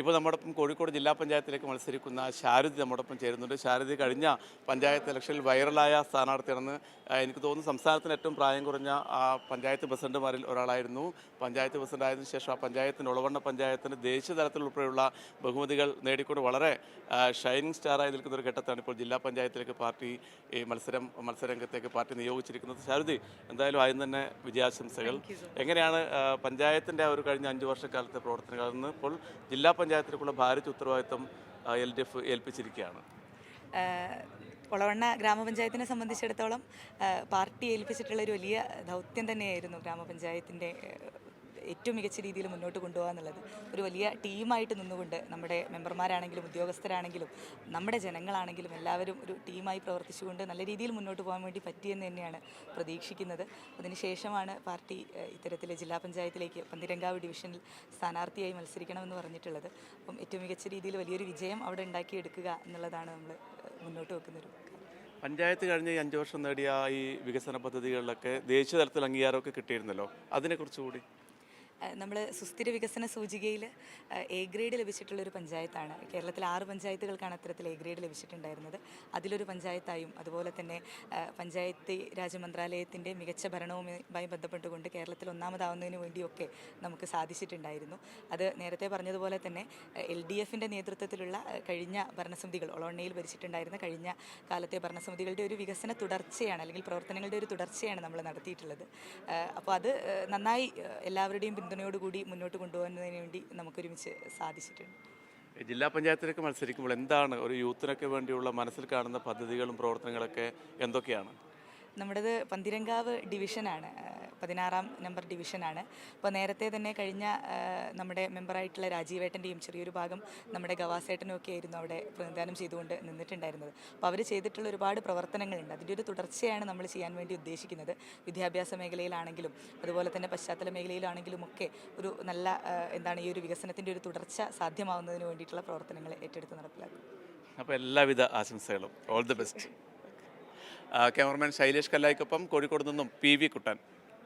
ഇപ്പോൾ നമ്മോടൊപ്പം കോഴിക്കോട് ജില്ലാ പഞ്ചായത്തിലേക്ക് മത്സരിക്കുന്ന ശാരദി നമ്മോടൊപ്പം ചേരുന്നുണ്ട്. ശാരദി കഴിഞ്ഞ പഞ്ചായത്ത് ഇലക്ഷനിൽ വൈറലായ സ്ഥാനാർത്ഥിയാണെന്ന് എനിക്ക് തോന്നുന്നു സംസ്ഥാനത്തിന് ഏറ്റവും പ്രായം കുറഞ്ഞ ആ പഞ്ചായത്ത് പ്രസിഡന്റുമാരിൽ ഒരാളായിരുന്നു. പഞ്ചായത്ത് പ്രസിഡന്റ് ആയതിനു ശേഷം ആ പഞ്ചായത്തിന് ഉളവണ്ണ പഞ്ചായത്തിന് ദേശീയ തലത്തിൽ ഉൾപ്പെടെയുള്ള ബഹുമതികൾ നേടിക്കൊണ്ട് വളരെ ഷൈനിങ് സ്റ്റാറായി നിൽക്കുന്ന ഒരു ഘട്ടത്താണ് ഇപ്പോൾ ജില്ലാ പഞ്ചായത്തിലേക്ക് പാർട്ടി ഈ മത്സരം മത്സരരംഗത്തേക്ക് പാർട്ടി നിയോഗിച്ചിരിക്കുന്നത്. ശാരദി എന്തായാലും ആദ്യം തന്നെ വിജയാശംസകൾ. എങ്ങനെയാണ് പഞ്ചായത്തിന്റെ ഒരു കഴിഞ്ഞ അഞ്ച് വർഷക്കാലത്തെ പ്രവർത്തനങ്ങൾ? നിന്ന് ഇപ്പോൾ ജില്ലാ പഞ്ചായത്തിലേക്കുള്ള ഭാരിച്ച ഉത്തരവാദിത്വം എൽ ഡി എഫ് ഏൽപ്പിച്ചിരിക്കുകയാണ്. ഒളവണ്ണ ഗ്രാമപഞ്ചായത്തിനെ സംബന്ധിച്ചിടത്തോളം പാർട്ടി ഏൽപ്പിച്ചിട്ടുള്ള ഒരു വലിയ ദൗത്യം തന്നെയായിരുന്നു ഗ്രാമപഞ്ചായത്തിന്റെ ഏറ്റവും മികച്ച രീതിയിൽ മുന്നോട്ട് കൊണ്ടുപോകുക എന്നുള്ളത്. ഒരു വലിയ ടീമായിട്ട് നിന്നുകൊണ്ട് നമ്മുടെ മെമ്പർമാരാണെങ്കിലും ഉദ്യോഗസ്ഥരാണെങ്കിലും നമ്മുടെ ജനങ്ങളാണെങ്കിലും എല്ലാവരും ഒരു ടീമായി പ്രവർത്തിച്ചുകൊണ്ട് നല്ല രീതിയിൽ മുന്നോട്ട് പോകാൻ വേണ്ടി പറ്റിയെന്ന് തന്നെയാണ് പ്രതീക്ഷിക്കുന്നത്. അതിനുശേഷമാണ് പാർട്ടി ഇത്തരത്തിൽ ജില്ലാ പഞ്ചായത്തിലേക്ക് പന്തിരങ്കാവ് ഡിവിഷനിൽ സ്ഥാനാർത്ഥിയായി മത്സരിക്കണമെന്ന് പറഞ്ഞിട്ടുള്ളത്. അപ്പം ഏറ്റവും മികച്ച രീതിയിൽ വലിയൊരു വിജയം അവിടെ ഉണ്ടാക്കിയെടുക്കുക എന്നുള്ളതാണ് നമ്മൾ മുന്നോട്ട് വെക്കുന്നൊരു പഞ്ചായത്ത് കഴിഞ്ഞ ഈ അഞ്ചു വർഷം നേടിയ ഈ വികസന പദ്ധതികളിലൊക്കെ ദേശീയ തലത്തിൽ അംഗീകാരമൊക്കെ കിട്ടിയിരുന്നല്ലോ? അതിനെക്കുറിച്ചുകൂടി നമ്മൾ സുസ്ഥിര വികസന സൂചികയിൽ എ ഗ്രേഡ് ലഭിച്ചിട്ടുള്ളൊരു പഞ്ചായത്താണ്. കേരളത്തിൽ ആറ് പഞ്ചായത്തുകൾക്കാണ് അത്തരത്തിൽ എ ഗ്രേഡ് ലഭിച്ചിട്ടുണ്ടായിരുന്നത്. അതിലൊരു പഞ്ചായത്തായും അതുപോലെ തന്നെ പഞ്ചായത്ത് രാജ് മന്ത്രാലയത്തിന്റെ മികച്ച ഭരണവുമായി ബന്ധപ്പെട്ടുകൊണ്ട് കേരളത്തിൽ ഒന്നാമതാവുന്നതിന് വേണ്ടിയൊക്കെ നമുക്ക് സാധിച്ചിട്ടുണ്ടായിരുന്നു. അത് നേരത്തെ പറഞ്ഞതുപോലെ തന്നെ എൽ ഡി എഫിന്റെ നേതൃത്വത്തിലുള്ള കഴിഞ്ഞ ഭരണസമിതികൾ ഒളോണ്ണയിൽ ഭരിച്ചിട്ടുണ്ടായിരുന്ന കഴിഞ്ഞ കാലത്തെ ഭരണസമിതികളുടെ ഒരു വികസന തുടർച്ചയാണ് അല്ലെങ്കിൽ പ്രവർത്തനങ്ങളുടെ ഒരു തുടർച്ചയാണ് നമ്മൾ നടത്തിയിട്ടുള്ളത്. അപ്പോൾ അത് നന്നായി എല്ലാവരുടെയും പിന്തുണയോടുകൂടി മുന്നോട്ട് കൊണ്ടുപോകുന്നതിന് വേണ്ടി നമുക്കൊരുമിച്ച് സാധിച്ചിട്ടുണ്ട്. ജില്ലാ പഞ്ചായത്തിലേക്ക് മത്സരിക്കുമ്പോൾ എന്താണ് ഒരു യൂത്തിനൊക്കെ വേണ്ടിയുള്ള മനസ്സിൽ കാണുന്ന പദ്ധതികളും പ്രവർത്തനങ്ങളൊക്കെ എന്തൊക്കെയാണ്? നമ്മുടേത് പന്തിരങ്കാവ് ഡിവിഷനാണ് പതിനാറാം നമ്പർ ഡിവിഷനാണ്. അപ്പോൾ നേരത്തെ തന്നെ കഴിഞ്ഞ നമ്മുടെ മെമ്പറായിട്ടുള്ള രാജീവേട്ടന്റെയും ചെറിയൊരു ഭാഗം നമ്മുടെ ഗവാസേട്ടനും ഒക്കെ ആയിരുന്നു അവിടെ പ്രതിനിധാനം ചെയ്തുകൊണ്ട് നിന്നിട്ടുണ്ടായിരുന്നത്. അപ്പോൾ അവർ ചെയ്തിട്ടുള്ള ഒരുപാട് പ്രവർത്തനങ്ങളുണ്ട്. അതിന്റെ ഒരു തുടർച്ചയാണ് നമ്മൾ ചെയ്യാൻ വേണ്ടി ഉദ്ദേശിക്കുന്നത്. വിദ്യാഭ്യാസ മേഖലയിലാണെങ്കിലും അതുപോലെ തന്നെ പശ്ചാത്തല മേഖലയിലാണെങ്കിലും ഒക്കെ ഒരു നല്ല എന്താണ് ഈ ഒരു വികസനത്തിന്റെ ഒരു തുടർച്ച സാധ്യമാവുന്നതിന് വേണ്ടിയിട്ടുള്ള പ്രവർത്തനങ്ങൾ ഏറ്റെടുത്ത് നടപ്പിലാക്കും. അപ്പോൾ എല്ലാവിധ ആശംസകളും. All the best cameraman Shailesh കല്ലായിക്കൊപ്പം Kozhikode നിന്നും പി വി കുട്ടൻ.